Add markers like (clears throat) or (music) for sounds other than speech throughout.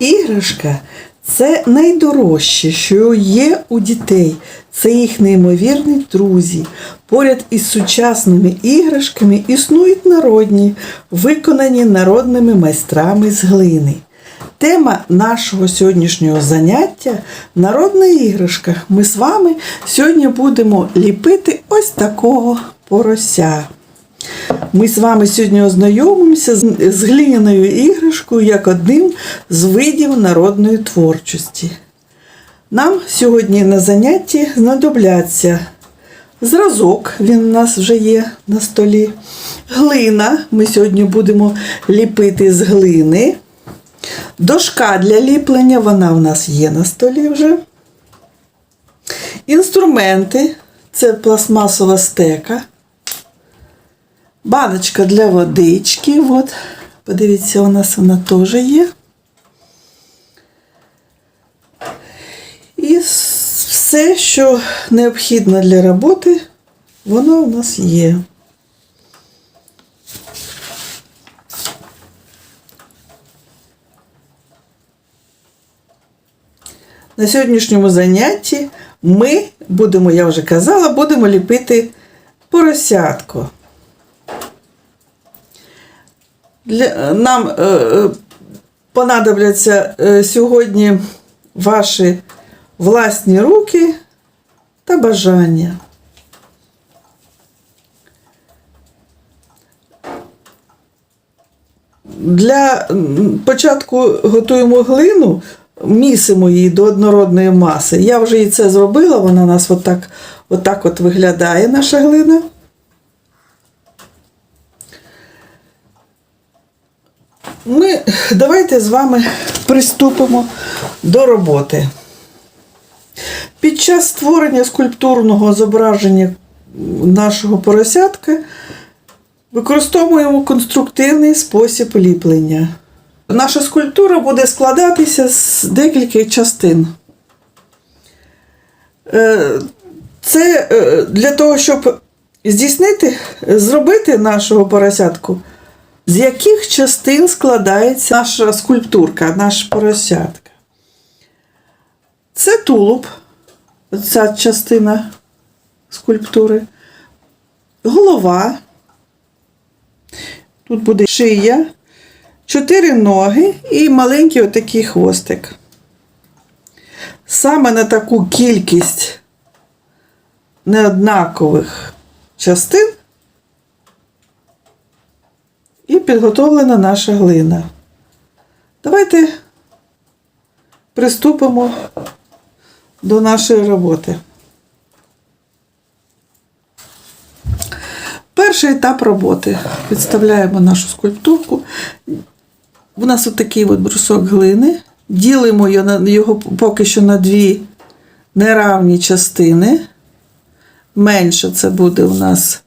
Іграшка це найдорожче, що є у дітей. Це їх неймовірні друзі. Поряд із сучасними іграшками існують народні, виконані народними майстрами з глини. Тема нашого сьогоднішнього заняття народна іграшка. Ми з вами сьогодні будемо ліпити ось такого порося. Ми з вами сьогодні ознайомимося з, глиняною іграшкою як одним з видів народної творчості. Нам сьогодні на занятті знадобляться зразок, він у нас вже є на столі. Глина. Ми сьогодні будемо ліпити з глини. Дошка для ліплення, вона у нас є на столі вже. Інструменти це пластмасова стека. Баночка для водички. От. Подивіться, у нас вона теж є. І все, що необхідно для роботи, воно у нас є. На сьогоднішньому занятті ми будемо, я вже казала, будемо ліпити поросятку. Для, нам е, е, понадобляться е, сьогодні ваші власні руки та бажання. Для початку готуємо глину, місимо її до однородної маси. Я вже і це зробила, вона у нас отак, отак от виглядає наша глина. Ми давайте з вами приступимо до роботи. Під час створення скульптурного зображення нашого поросятка використовуємо конструктивний спосіб ліплення. Наша скульптура буде складатися з декількох частин. Е, Це е, для того, щоб здійснити, зробити нашого поросятку, з яких частин складається наша скульптурка, наша поросятка. Це тулуб, ця частина скульптури, голова. Тут буде шия, чотири ноги і маленький отакий хвостик. Саме на таку кількість неоднакових частин і підготовлена наша глина. Давайте приступимо до нашої роботи. Перший етап роботи. Підставляємо нашу скульптурку. У нас от от брусок глини. Ділимо його поки що на дві неравні частини. Менше це буде у нас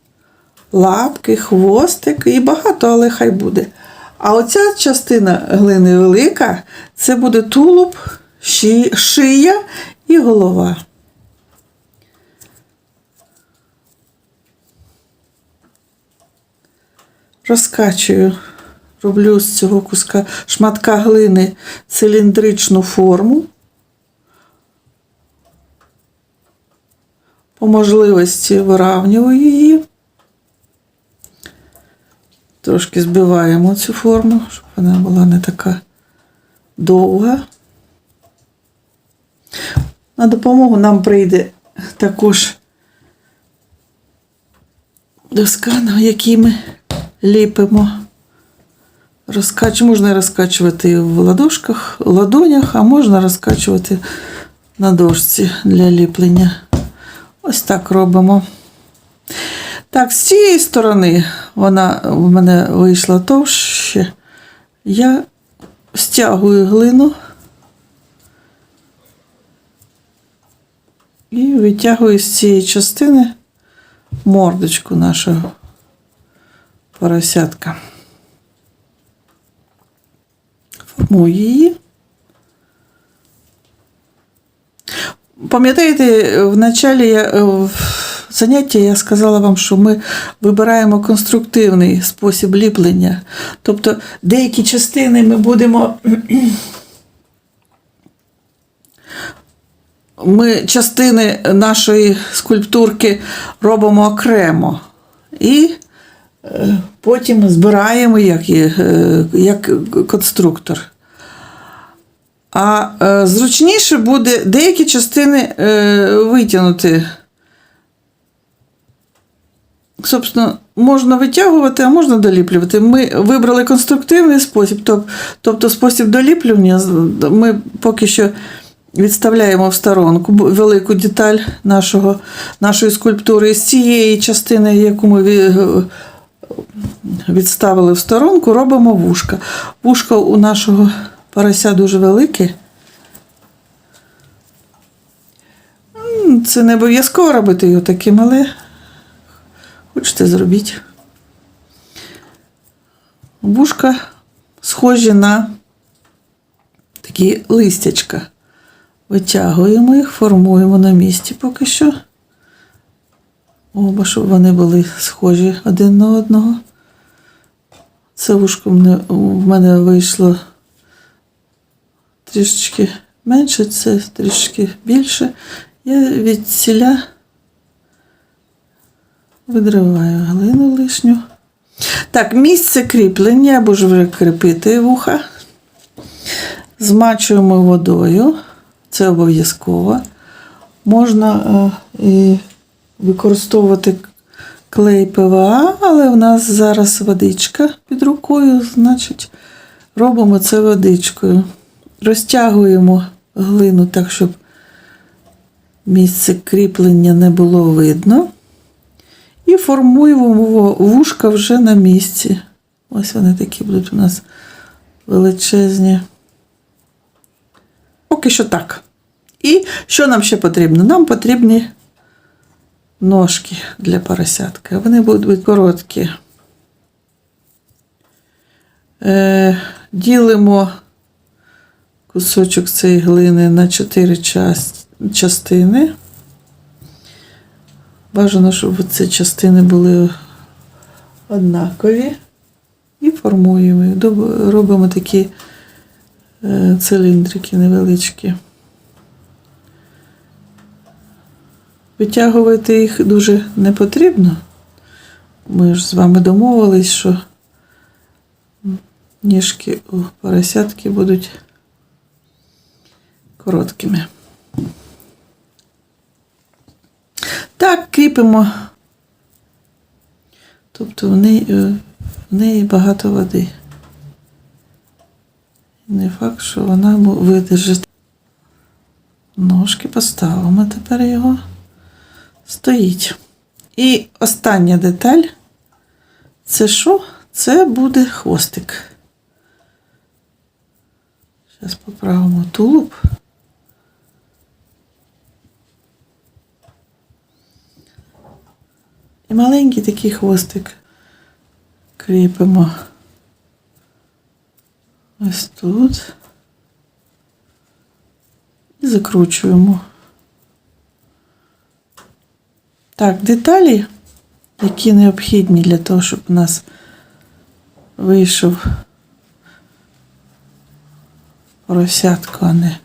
лапки, хвостик і багато, але хай буде. А оця частина глини велика це буде тулуб, шия і голова. Розкачую, роблю з цього куска шматка глини циліндричну форму. По можливості виравнюю її. Трошки збиваємо цю форму, щоб вона була не така довга. На допомогу нам прийде також доска, на якій ми ліпимо. Розкач... Можна розкачувати в ладошках, в ладонях, а можна розкачувати на дошці для ліплення. Ось так робимо. Так, з цієї сторони вона в мене вийшла товще. Я стягую глину і витягую з цієї частини мордочку нашого поросятка. Формую її. Пам'ятаєте, в началі я, в занятті я сказала вам, що ми вибираємо конструктивний спосіб ліплення. Тобто деякі частини ми будемо (clears throat) ми частини нашої скульптурки робимо окремо. І е, потім збираємо як, е, як конструктор. А е, зручніше буде деякі частини витягнути. Собственно, можна витягувати, а можна доліплювати. Ми вибрали конструктивний спосіб, тобто спосіб доліплювання. Ми поки що відставляємо в сторонку велику деталь нашого, нашої скульптури. З цієї частини, яку ми відставили в сторонку, робимо вушка. Вушка у нашого порося дуже велике. Це не обов'язково робити його таким, але хочете зробіть. Вушка схожі на такі листячка. Витягуємо їх, формуємо на місці поки що. Оба, щоб вони були схожі один на одного. Це вушко в мене вийшло трішечки менше, це трішки більше. Я від ціля видриваю глину лишню. Так, місце кріплення, або ж вже кріпити вуха. Змачуємо водою, це обов'язково. Можна е, і використовувати клей ПВА, але в нас зараз водичка під рукою, значить, робимо це водичкою. Розтягуємо глину так, щоб місце кріплення не було видно. І формуємо вушка вже на місці. Ось вони такі будуть у нас величезні. Поки що так. І що нам ще потрібно? Нам потрібні ножки для поросятка. Вони будуть короткі. Е, ділимо кусочок цієї глини на 4 час, частини. Бажано, щоб ці частини були однакові. І формуємо. Робимо такі е, циліндрики невеличкі. Витягувати їх дуже не потрібно. Ми ж з вами домовились, що ніжки у поросятки будуть короткими. Так, кріпимо. Тобто в неї, е, в неї багато води. Не факт, що вона видержить. Ножки поставимо тепер його. Стоїть. І остання деталь. Це що? Це буде хвостик. Зараз поправимо тулуб. І маленький такий хвостик кріпимо ось тут і закручуємо. Так, деталі, які необхідні для того, щоб у нас вийшов поросятко, а не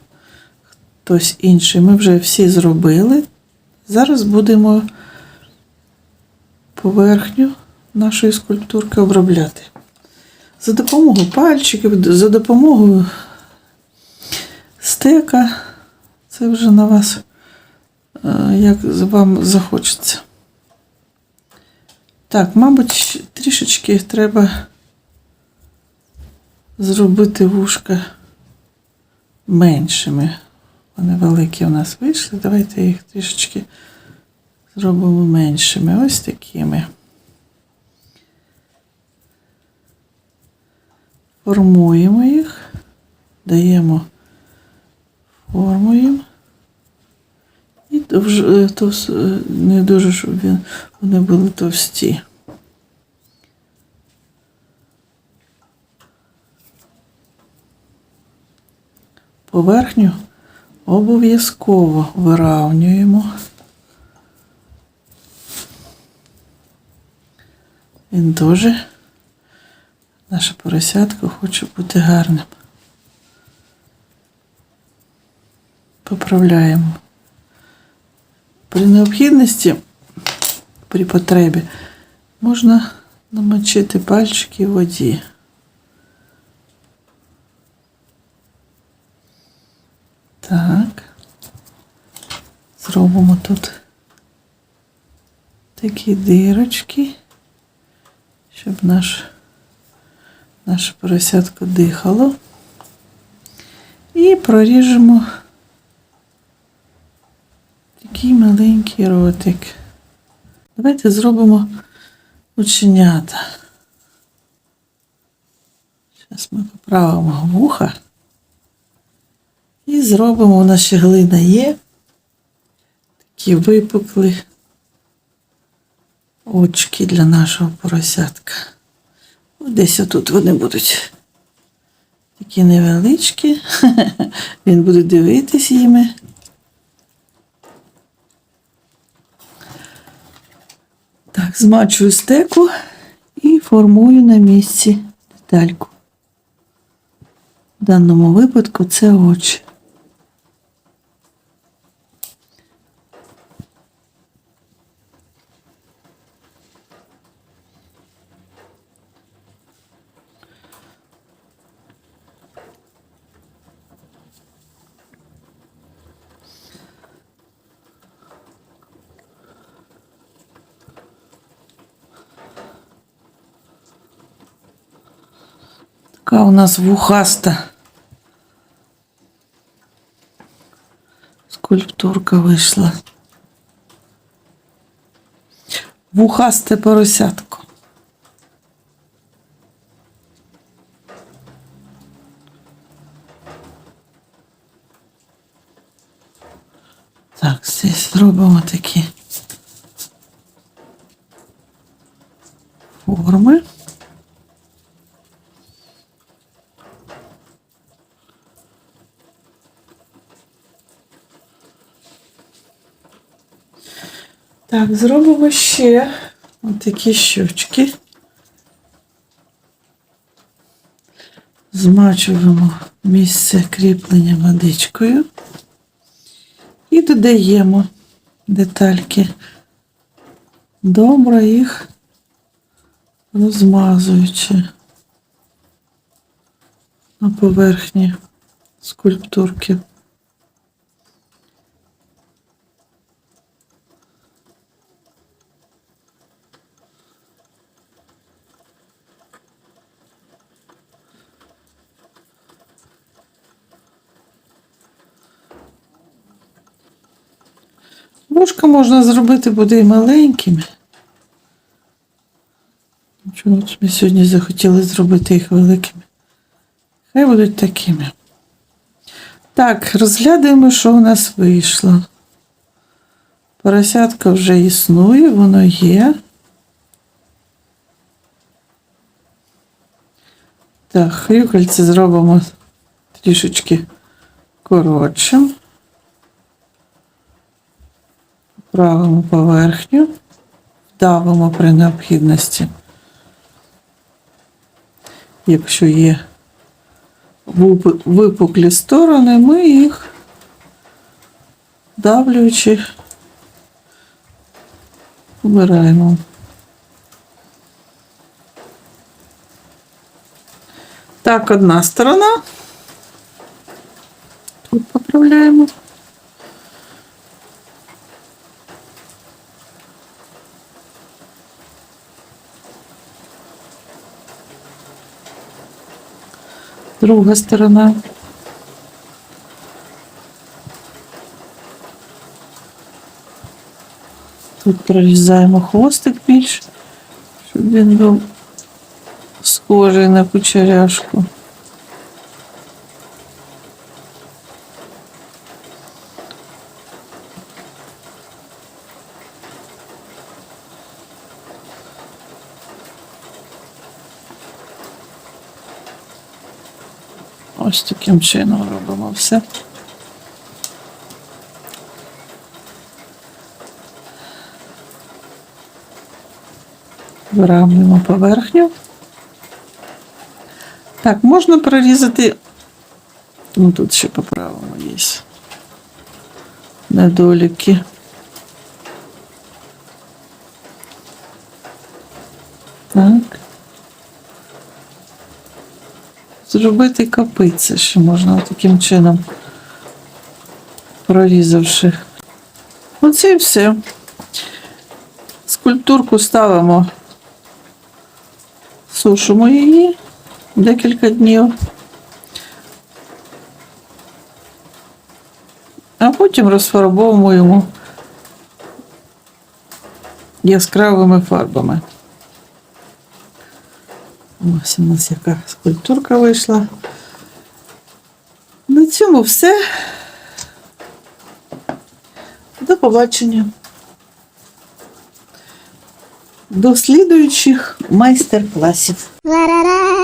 хтось інший. Ми вже всі зробили. Зараз будемо поверхню нашої скульптурки обробляти. За допомогою пальчиків, за допомогою стека. Це вже на вас, е, як вам захочеться. Так, мабуть, трішечки треба зробити вушка меншими. Вони великі у нас вийшли. Давайте їх трішечки зробимо меншими. Ось такими. Формуємо їх, даємо форму їм. І е, товс- е, не дуже, щоб він, вони були товсті. Поверхню обов'язково виравнюємо. Він теж, наше поросятко хоче бути гарним. Поправляємо При необхідності, при потребі, можна намочити пальчики в воді. Так. Зробимо тут такі дирочки, щоб наш, наше поросятко дихало. І проріжемо такий маленький ротик. Давайте зробимо оченята. Зараз ми поправимо вуха і зробимо, у нас ще глина є. Такі випукли очки для нашого поросятка. Десь отут вони будуть такі невеличкі. (laughs) Він буде дивитись їми. Так, змачую стеку і формую на місці детальку. В даному випадку це очі. Така у нас вухаста скульптурка вийшла. Вухасте поросятко. Так, здесь зробимо такі форми. Так, зробимо ще такі щучки. Змачуємо місце кріплення водичкою і додаємо детальки. Добре їх розмазуючи на поверхні скульптурки. Вушка можна зробити буде і маленькими. Чого ми сьогодні захотіли зробити їх великими? Хай будуть такими. Так, розглядаємо, що у нас вийшло. Поросятка вже існує, воно є. Так, хрюкальце зробимо трішечки коротшим. Правимо поверхню, давимо при необхідності. Якщо є випуклі сторони, ми їх давлюючи вбираємо. Так, одна сторона. Тут поправляємо. Друга сторона. Тут прорізаємо хвостик більш, щоб він був схожий на кучеряшку. Ось таким чином робимо все. Виравнюємо поверхню. Так, можна прорізати, ну тут ще поправимо є недоліки. Так. Зробити копиця ще можна таким чином, прорізавши. Оце і все. Скульптурку ставимо, сушимо її декілька днів. А потім розфарбовуємо яскравими фарбами. Ось у нас яка скульптурка вийшла. На цьому все. До побачення. До слідуючих майстер-класів. La-da-da-da-